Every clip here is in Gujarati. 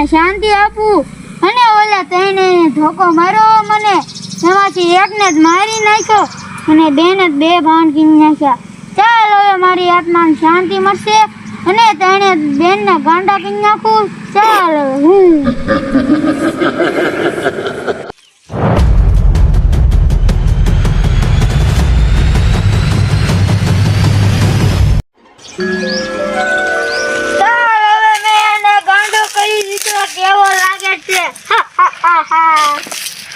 આત્માને શાંતિ આપું. અને ઓલા તેને ધોકો મારો મને. એમાંથી એકને જ મારી નાખ્યો. અને બેને જ બે ભાંગી નાખ્યા. ચાલ હવે મારી આત્માને શાંતિ મળશે. અને તેણે બેનને ગાંડા કરી નાખું. ચાલ હું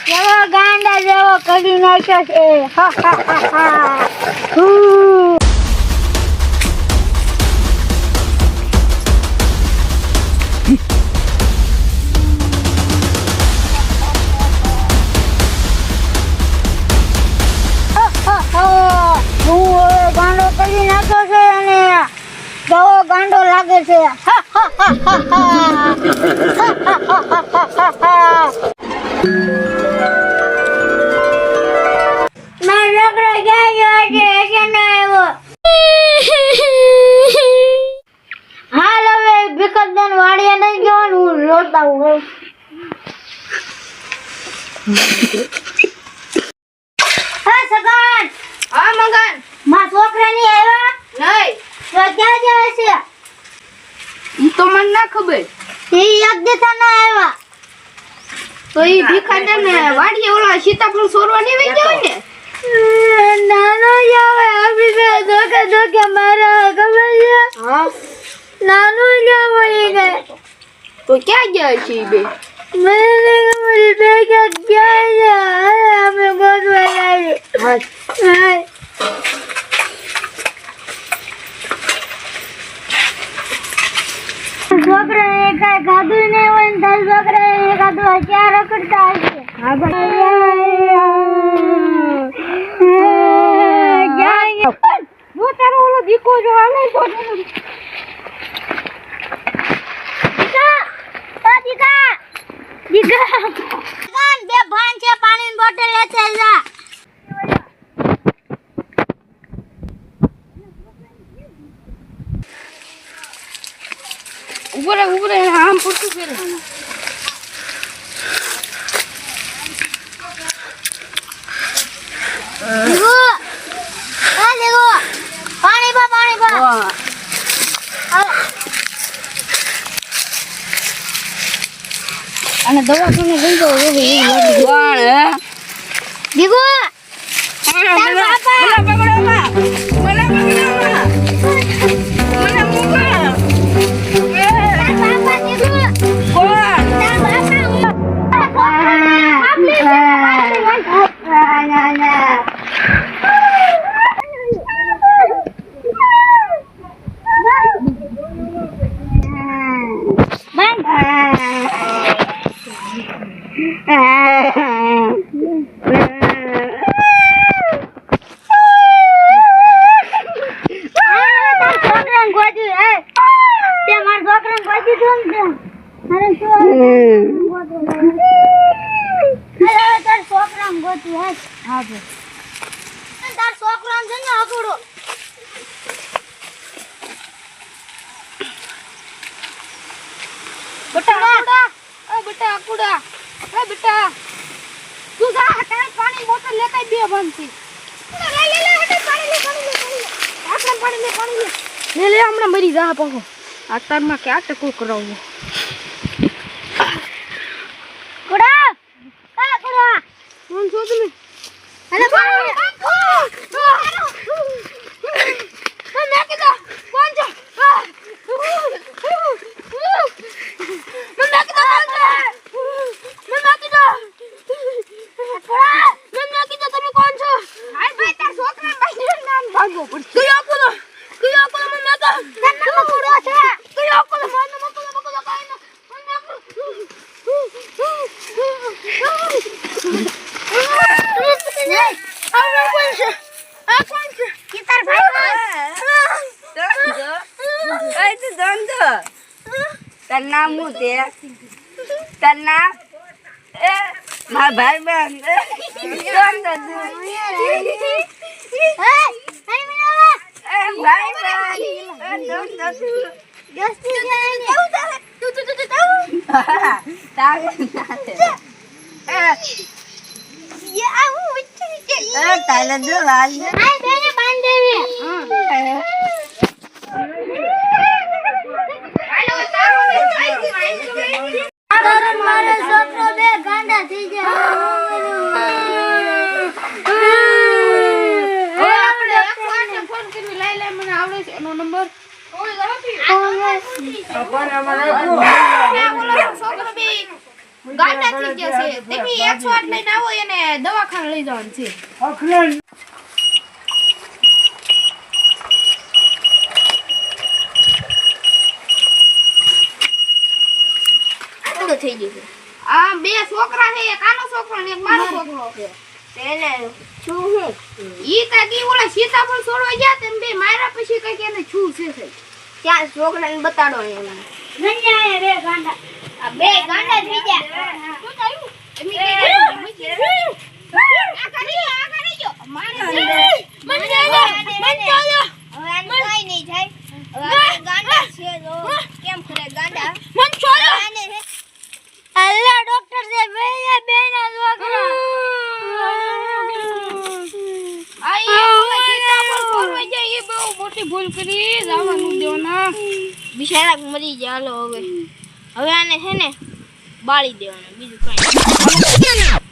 કેવો ગાંડા જેવો કરી નાખ્યો છે હા, હા, હા, હા. ગાંડો લાગે છે હા, હા, હા, હા, હા. હા, હા, હા, હું રોતા હું સગન હા મગનમાં છોકરાની આવ્યા નહીં તો ક્યાં જાય છે ઈ તો મને ના ખબર એ એક દિશા ના આવ્યા તો ઈ ભીખાડે ને વાડીએ ઓલા સીતાફળ સોરવા નહીં વઈ જવાય ને નાનો આવે આપી બે ધોકે ધોકે મારા ખબર છે નાનો જ ગઈ તો ક્યાં ગયા છે. ઈ બે છોકરા એ કઈ ખાધું નહીં હોય ને તારા છોકરા એ ખાધું હથિયાર રખડતા હશે. હા હું તારો ઓલો દીકો જો તો દીકા ઓ દીકા દીકા કાન બે ભાન છે પાણીની બોટલ લેતે જા ઉપર ઉપર આમ પૂરતું ફેરે દીકો ઓ દીકો પાણી પા પાણી પા અને દવાખાને લઈ જાવ એ એવું લાગે. પણ દીકો મને પાણી લે પાણી લે લે હમણાં મરી જા પાછો આ તારમાં કે આ ટકો કરાવવો કુડા આ કુડા કોણ છો તમે અરે પાણી મેં કીધું કોણ છો મેં કીધું કોણ છો મેં કીધું મેં કીધું તમે કોણ છો હાય ભાઈ તાર છોકરા ભાઈ નામ ભાગવો પડશે કયો કોલો કયો કોલો મને તો તને કુડો છે કયો કોલો મને મકોલો મકોલો કાઈ ના નહીં આ કોણ છે આ કોણ છે કિતાર ભાઈ એ તું ધંધો. તાર નામ હું તે તાર નામ? એ મારા ભાઈ બહેન ધંધો ભાઈ બહેન એ ધંધો તું દોસ્તી છે ને કેવું ચાલે તું તું તું તું તારે ના છે. એ, એ, તારે જો લાલ છે. આ બેને બાંધેવી તારો મારો છોકરો બે ગાંડા થઈ જાય હવે આપણે એકસો આઠને ફોન કરી લાઈ લાઈ મને આવડે છે એનો નંબર આ ઓલો થઈ ગયા છે છે આ બે છોકરા છે, એક આનો છોકરો ને એક મારો છોકરો છે. તેને શું હું ઈ ઓલા સીતાફળ છોડવા ગયા તેમ બે માર્યા પછી કઈ એને છું છે છે ત્યાં છોકરાને બતાડો એમાં. બે ગાંડા. બે ગાંડા થઈ ગયા. શું થયું? મને મને હવે આને કઈ નહીં હવે ગાંડા છે તો કેમ કરે ગાંડા મને ચાલો અલ્લા ડોક્ટર છે બે બેના છોકરા આ ઈ ઓલા સીતાફળ છોડવા ગયા એ બહુ ભૂલ કરી જવાનું દેવાના બિચારા મરી ગયા હાલો હવે. હવે આને છે ને બાળી દેવાનું બીજું કઈ